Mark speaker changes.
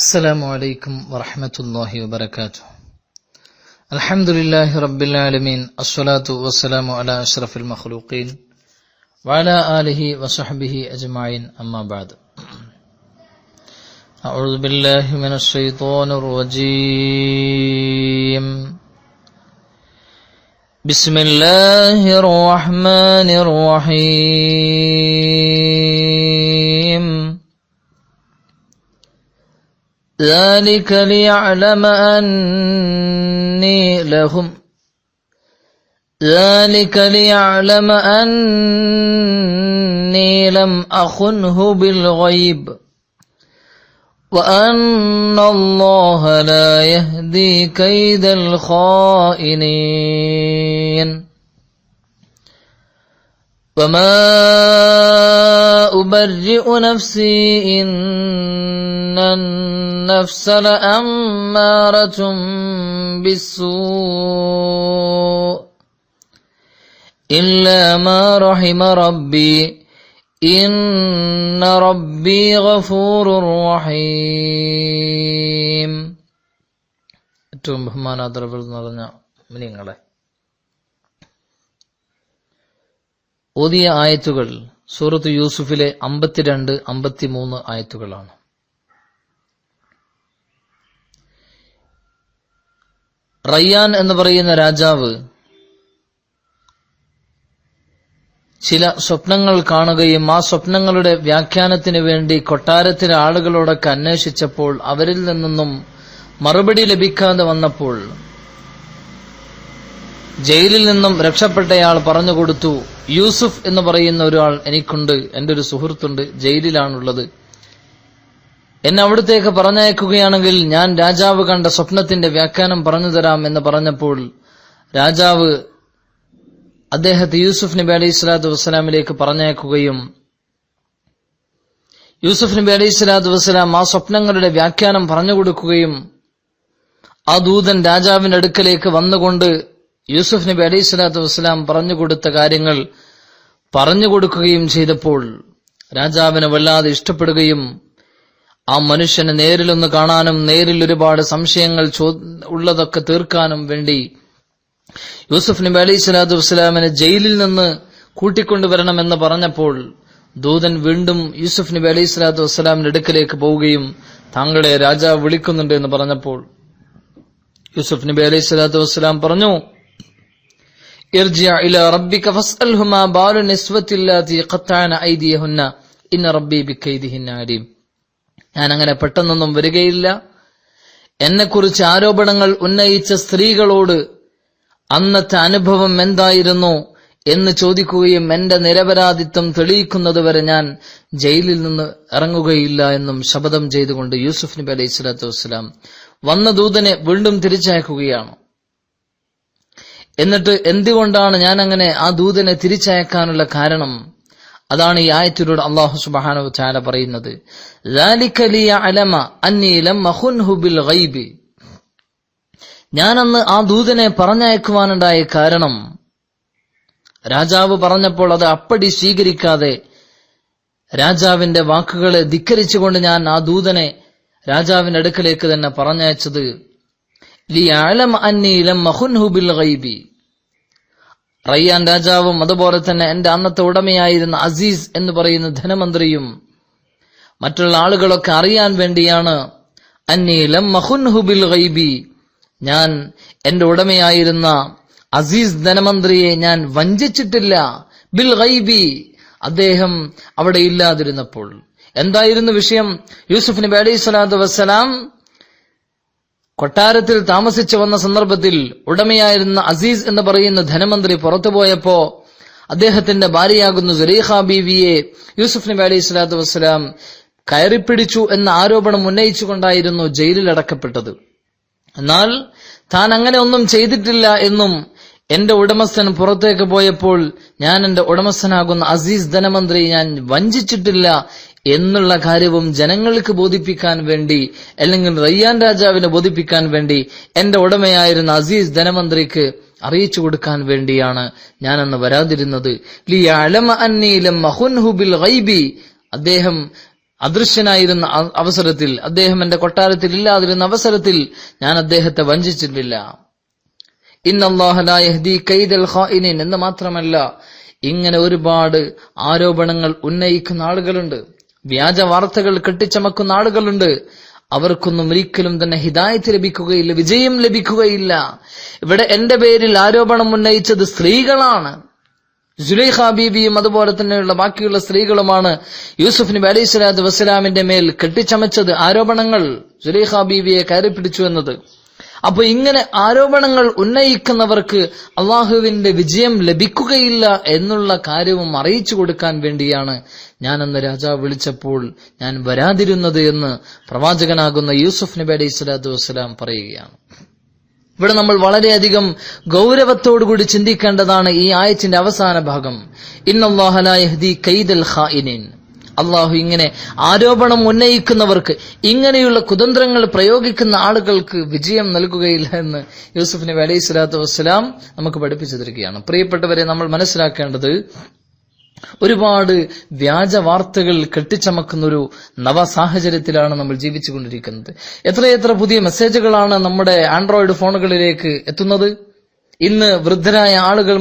Speaker 1: السلام عليكم ورحمة الله وبركاته. الحمد لله رب العالمين الصلاة والسلام على أشرف المخلوقين وعلى آله وصحبه أجمعين أما بعد. أعوذ بالله من الشيطان الرجيم. بسم الله الرحمن الرحيم. ذلك ليعلم أني لهم. ذلك ليعلم أني لم أخنه بالغيب. وأن الله لا يهدي كيد الخائنين. وما أبرئ نفسي إن النفس لأمارة بالسوء إلا ما رحم ربي إن ربي غفور رحيم ഏറ്റവും ബഹുമാനാദരവുകൾ നിറഞ്ഞ നിങ്ങളെ ഓതിയ ആയത്തുകൾ സൂറത്ത് യൂസുഫിലെ അമ്പത്തിരണ്ട് അമ്പത്തിമൂന്ന് ആയത്തുകളാണ്. റയ്യാൻ എന്ന് പറയുന്ന രാജാവ് ചില സ്വപ്നങ്ങൾ കാണുകയും ആ സ്വപ്നങ്ങളുടെ വ്യാഖ്യാനത്തിന് വേണ്ടി കൊട്ടാരത്തിലെ ആളുകളോടൊക്കെ അന്വേഷിച്ചപ്പോൾ അവരിൽ നിന്നൊന്നും മറുപടി ലഭിക്കാതെ വന്നപ്പോൾ ജയിലിൽ നിന്നും രക്ഷപ്പെട്ടയാൾ പറഞ്ഞു കൊടുത്തു യൂസുഫ് എന്ന് പറയുന്ന ഒരാൾ എനിക്കുണ്ട് എന്റെ ഒരു സുഹൃത്തുണ്ട് ജയിലിലാണുള്ളത്. എന്നെ അവിടത്തേക്ക് പറഞ്ഞയക്കുകയാണെങ്കിൽ ഞാൻ രാജാവ് കണ്ട സ്വപ്നത്തിന്റെ വ്യാഖ്യാനം പറഞ്ഞു തരാം എന്ന് പറഞ്ഞപ്പോൾ രാജാവ് അദ്ദേഹത്തെ യൂസുഫ് നബി അലൈഹി സ്വലാത്തു വസ്സലാമിലേക്ക് പറഞ്ഞയക്കുകയും യൂസുഫ് നബി അലൈഹി സ്വലാത്തു വസ്സലാം ആ സ്വപ്നങ്ങളുടെ വ്യാഖ്യാനം പറഞ്ഞു കൊടുക്കുകയും ആ ദൂതൻ രാജാവിന്റെ അടുക്കലേക്ക് വന്നുകൊണ്ട് യൂസുഫ് നബി അലൈഹി സ്വലാത്തു വസ്സലാം പറഞ്ഞു കൊടുത്ത കാര്യങ്ങൾ പറഞ്ഞു കൊടുക്കുകയും ചെയ്തപ്പോൾ രാജാവിനെ വല്ലാതെ ഇഷ്ടപ്പെടുകയും ആ മനുഷ്യനെ നേരിലൊന്ന് കാണാനും നേരിൽ ഒരുപാട് സംശയങ്ങൾ ഉള്ളതൊക്കെ തീർക്കാനും വേണ്ടി യൂസുഫ് നബി അലൈഹി സ്വലാത്തു വസ്സലാമിനെ ജയിലിൽ നിന്ന് കൂട്ടിക്കൊണ്ടുവരണമെന്ന് പറഞ്ഞപ്പോൾ ദൂതൻ വീണ്ടും യൂസുഫ് നബി അലൈഹി സ്വലാത്തു വസ്സലാമിന്റെ അടുക്കലേക്ക് പോവുകയും താങ്കളെ രാജാവ് വിളിക്കുന്നുണ്ട് എന്ന് പറഞ്ഞപ്പോൾ യൂസുഫ് നബി അലൈഹി സ്വലാത്തു വസ്സലാം പറഞ്ഞു ارجع إلى ربك فاسأله ما بال النسوة اللاتي قطعن أيديهن إن ربي بكيدهن عليم ഞാൻ അങ്ങനെ പെട്ടെന്നൊന്നും വരികയില്ല എന്നെക്കുറിച്ച് ആരോപണങ്ങൾ ഉന്നയിച്ച സ്ത്രീകളോട് അന്നത്തെ അനുഭവം എന്തായിരുന്നു എന്ന് ചോദിക്കുകയും എന്റെ നിരപരാധിത്വം തെളിയിക്കുന്നതുവരെ ഞാൻ ജയിലിൽ നിന്ന് ഇറങ്ങുകയില്ല എന്നും ശപഥം ചെയ്തുകൊണ്ട് യൂസുഫ് നബി അലൈഹി സ്വലാത്തു വസ്സലാം വന്ന ദൂതനെ വീണ്ടും തിരിച്ചയക്കുകയാണ് എന്നിട്ട് എന്തുകൊണ്ടാണ് ഞാൻ അങ്ങനെ ആ ദൂതനെ തിരിച്ചയക്കാനുള്ള കാരണം? അതാണ് ഈ ആയത്തിലൂടെ അള്ളാഹു സുബാനു ചാല പറയുന്നത്. ഞാനന്ന് ആ ദൂതനെ പറഞ്ഞയക്കുവാനുണ്ടായ കാരണം രാജാവ് പറഞ്ഞപ്പോൾ അത് അപ്പടി സ്വീകരിക്കാതെ രാജാവിന്റെ വാക്കുകളെ ധിക്കരിച്ചുകൊണ്ട് ഞാൻ ആ ദൂതനെ രാജാവിന്റെ അടുക്കലേക്ക് തന്നെ പറഞ്ഞയച്ചത്. റയ്യാൻ രാജാവും അതുപോലെ തന്നെ എന്റെ അന്നത്തെ ഉടമയായിരുന്ന അസീസ് എന്ന് പറയുന്ന ധനമന്ത്രിയും മറ്റുള്ള ആളുകളൊക്കെ അറിയാൻ വേണ്ടിയാണ്. അന്നീലം മഹുൻഹുബിൽ ഗൈബി. ഞാൻ എന്റെ ഉടമയായിരുന്ന അസീസ് ധനമന്ത്രിയെ ഞാൻ വഞ്ചിച്ചിട്ടില്ല. ബിൽ ഗൈബി. അദ്ദേഹം അവിടെ ഇല്ലാതിരുന്നപ്പോൾ. എന്തായിരുന്നു വിഷയം? യൂസുഫ് നബി അലൈഹി സ്വലാത്തു വസ്സലാം കൊട്ടാരത്തിൽ താമസിച്ചു വന്ന സന്ദർഭത്തിൽ ഉടമയായിരുന്ന അസീസ് എന്ന് പറയുന്ന ധനമന്ത്രി പുറത്തുപോയപ്പോ അദ്ദേഹത്തിന്റെ ഭാര്യയാകുന്ന സുരേഖ ബീവിയെ യൂസുഫ് നബി അലൈഹി സ്വലാത്തു വസ്സലാം കയറിപ്പിടിച്ചു എന്ന ആരോപണം ഉന്നയിച്ചുകൊണ്ടായിരുന്നു ജയിലിൽ അടക്കപ്പെട്ടത്. എന്നാൽ താൻ അങ്ങനെ ഒന്നും ചെയ്തിട്ടില്ല എന്നും എന്റെ ഉടമസ്ഥൻ പുറത്തേക്ക് പോയപ്പോൾ ഞാൻ എന്റെ ഉടമസ്ഥനാകുന്ന അസീസ് ധനമന്ത്രി ഞാൻ വഞ്ചിച്ചിട്ടില്ല എന്നുള്ള കാര്യവും ജനങ്ങൾക്ക് ബോധിപ്പിക്കാൻ വേണ്ടി അല്ലെങ്കിൽ റയ്യാൻ രാജാവിനെ ബോധിപ്പിക്കാൻ വേണ്ടി എന്റെ ഉടമയായിരുന്ന അസീസ് ധനമന്ത്രിക്ക് അറിയിച്ചു കൊടുക്കാൻ വേണ്ടിയാണ് ഞാൻ അന്ന് വരാതിരുന്നത് അദ്ദേഹം അദൃശ്യനായിരുന്ന അവസരത്തിൽ അദ്ദേഹം എന്റെ കൊട്ടാരത്തിൽ ഇല്ലാതിരുന്ന അവസരത്തിൽ ഞാൻ അദ്ദേഹത്തെ വഞ്ചിച്ചിട്ടില്ല. എന്ന് മാത്രമല്ല ഇങ്ങനെ ഒരുപാട് ആരോപണങ്ങൾ ഉന്നയിക്കുന്ന ആളുകളുണ്ട്. വ്യാജ വാർത്തകൾ കെട്ടിച്ചമക്കുന്ന ആളുകളുണ്ട്. അവർക്കൊന്നും ഒരിക്കലും തന്നെ ഹിദായത്ത് ലഭിക്കുകയില്ല വിജയം ലഭിക്കുകയില്ല. ഇവിടെ എന്റെ പേരിൽ ആരോപണം ഉന്നയിച്ചത് സ്ത്രീകളാണ്. സുലൈഖ ബീബിയും അതുപോലെ തന്നെയുള്ള ബാക്കിയുള്ള സ്ത്രീകളുമാണ് യൂസുഫ് നബി അലൈഹി സ്വലാത്തു വസ്സലാമിന്റെ മേൽ കെട്ടിച്ചമച്ചത് ആരോപണങ്ങൾ സുലൈഖ ബീബിയെ കയറി എന്നത്. അപ്പൊ ഇങ്ങനെ ആരോപണങ്ങൾ ഉന്നയിക്കുന്നവർക്ക് അള്ളാഹുവിന്റെ വിജയം ലഭിക്കുകയില്ല എന്നുള്ള കാര്യവും അറിയിച്ചു കൊടുക്കാൻ വേണ്ടിയാണ് ഞാൻ അന്ന് രാജാവ് വിളിച്ചപ്പോൾ ഞാൻ വരാതിരുന്നത് എന്ന് പ്രവാചകനാകുന്ന യൂസുഫ് നബി അലൈഹി സ്വലാത്തു വസ്സലാം പറയുകയാണ്. ഇവിടെ നമ്മൾ വളരെയധികം ഗൗരവത്തോടുകൂടി ചിന്തിക്കേണ്ടതാണ് ഈ ആയത്തിന്റെ അവസാന ഭാഗം. ഇന്നല്ലാഹലായഹ്ദി കൈദൽ ഖായിനിൻ അള്ളാഹു ഇങ്ങനെ ആരോപണം ഉന്നയിക്കുന്നവർക്ക് ഇങ്ങനെയുള്ള കുതന്ത്രങ്ങൾ പ്രയോഗിക്കുന്ന ആളുകൾക്ക് വിജയം നൽകുകയില്ല എന്ന് യൂസുഫ് നബി അലൈഹി സ്വലാത്തു വസ്സലാം നമുക്ക് പഠിപ്പിച്ചു തരികയാണ് പ്രിയപ്പെട്ടവരെ നമ്മൾ മനസ്സിലാക്കേണ്ടത് ഒരുപാട് വ്യാജ വാർത്തകൾ കെട്ടിച്ചമക്കുന്ന ഒരു നവ സാഹചര്യത്തിലാണ് നമ്മൾ ജീവിച്ചുകൊണ്ടിരിക്കുന്നത്. എത്രയെത്ര പുതിയ മെസ്സേജുകളാണ് നമ്മുടെ ആൻഡ്രോയിഡ് ഫോണുകളിലേക്ക് എത്തുന്നത്? ഇന്ന് വൃദ്ധരായ ആളുകൾ